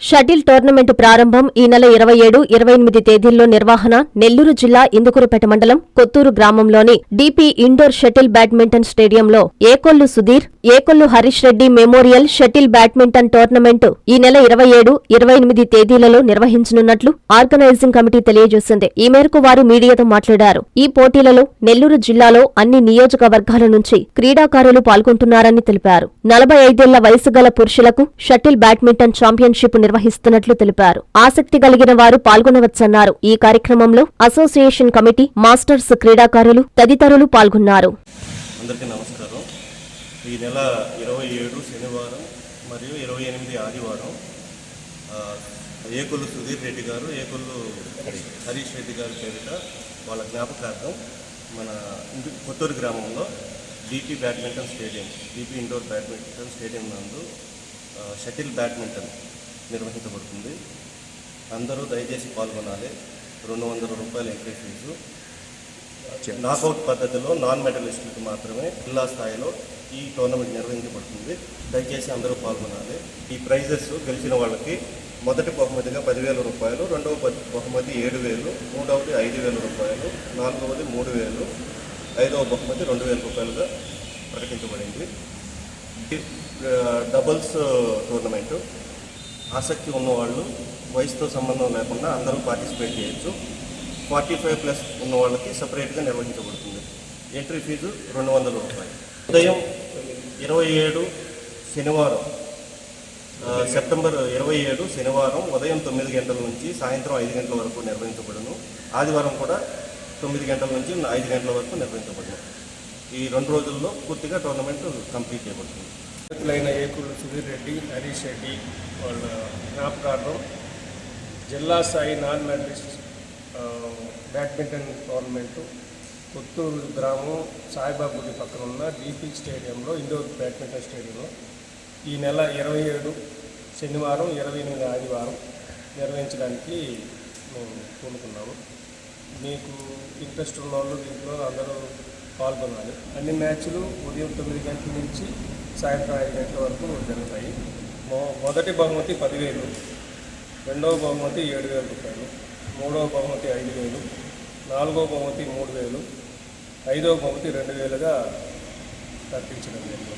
Shuttle tournament ప్రారంభం ఈ నెల ఇరవై ఏడు ఇరవై ఎనిమిది తేదీల్లో నిర్వహణ నెల్లూరు జిల్లా ఇందుకూరుపేట మండలం కొత్తూరు గ్రామంలోని డిపి ఇండోర్ షటిల్ బ్యాడ్మింటన్ స్టేడియంలో Ekollu Sudheer Ekollu Harish Reddy memorial shuttle badminton tournament ఈ నెల ఇరవై ఏడు ఇరవై ఎనిమిది తేదీలలో నిర్వహించనున్నట్లు ఆర్గనైజింగ్ కమిటీ తెలియజేసింది. ఈ మేరకు వారు మీడియాతో మాట్లాడారు. ఈ పోటీలలో నెల్లూరు జిల్లాలో అన్ని నియోజకవర్గాల నుంచి క్రీడాకారులు పాల్గొంటున్నారని తెలిపారు. నలభై ఐదేళ్ళ వయసు గల పురుషులకు షటిల్ బ్యాడ్మింటన్ ఛాంపియన్షిప్ నిర్వహిస్తున్నట్లు తెలిపారు. ఆసక్తి కలిగిన వారు పాల్గొనవచ్చన్నారు. ఈ కార్యక్రమంలో అసోసియేషన్ కమిటీ మాస్టర్స్ క్రీడాకారులు తదితరులు పాల్గొన్నారు. అందరికీ నమస్కారం. ఈ నెల ఇరవై ఏడు శనివారం మరియు ఇరవై ఎనిమిది ఆదివారం ఏకులు సుధీర్ రెడ్డి గారు ఏకొల్లు హరీష్ రెడ్డి గారి పేరిట వాళ్ళ జ్ఞాపకార్థం మన కొత్తూరు గ్రామంలో DP badminton stadium DP indoor badminton stadium నందు షటిల్ బ్యాడ్మింటన్ నిర్వహించబడుతుంది. అందరూ దయచేసి పాల్గొనాలి. రెండు వందల రూపాయల ఎంట్రీ ఫీజు. నాకౌట్ పద్ధతిలో నాన్ మెడలిస్టులకు మాత్రమే జిల్లా స్థాయిలో ఈ టోర్నమెంట్ నిర్వహించబడుతుంది. దయచేసి అందరూ పాల్గొనాలి. ఈ ప్రైజెస్ గెలిచిన వాళ్ళకి మొదటి బహుమతిగా పదివేల రూపాయలు రెండవ బహుమతి ఏడు వేలు మూడవది ఐదు వేల రూపాయలు నాలుగవది మూడు వేలు ఐదవ బహుమతి రెండు వేల రూపాయలుగా ప్రకటించబడింది. డబుల్స్ టోర్నమెంటు ఆసక్తి ఉన్నవాళ్ళు వయసుతో సంబంధం లేకుండా అందరూ పార్టిసిపేట్ చేయొచ్చు. ఫార్టీ ఫైవ్ ప్లస్ ఉన్న వాళ్ళకి సపరేట్గా నిర్వహించబడుతుంది. ఎంట్రీ ఫీజు రెండు వందల రూపాయలు. ఉదయం ఇరవై ఏడు శనివారం సెప్టెంబర్ ఇరవై ఏడు శనివారం ఉదయం తొమ్మిది గంటల నుంచి సాయంత్రం ఐదు గంటల వరకు నిర్వహించబడును. ఆదివారం కూడా తొమ్మిది గంటల నుంచి ఐదు గంటల వరకు నిర్వహించబడును. ఈ రెండు రోజుల్లో పూర్తిగా టోర్నమెంట్ కంప్లీట్ చేయబడుతుంది. అధ్యక్షులైన ఏకులు సుధీర్ రెడ్డి హరీష్ రెడ్డి వాళ్ళ జ్ఞాపకార్థం జిల్లా స్థాయి non medalist badminton tournament Puttur గ్రామం సాయిబాబుడి పక్కన ఉన్న డీపీ స్టేడియంలో ఇండోర్ బ్యాడ్మింటన్ స్టేడియంలో. ఈ నెల ఇరవై ఏడు శనివారం ఇరవై ఎనిమిది ఆదివారం నిర్వహించడానికి మేము కోరుకున్నాము మీకు ఇంట్రెస్ట్ ఉన్న వాళ్ళు దీంట్లో అందరూ పాల్గొనాలి. అన్ని మ్యాచ్లు ఉదయం తొమ్మిది గంటల నుంచి సాయంత్రం ఐదు గంటల వరకు జరుగుతాయి. మొ- మొదటి బహుమతి పదివేలు రెండవ బహుమతి ఏడు వేల రూపాయలు. మూడవ బహుమతి ఐదు వేలు నాలుగవ బహుమతి మూడు వేలు ఐదవ బహుమతి రెండు వేలుగా కల్పించడం జరిగింది.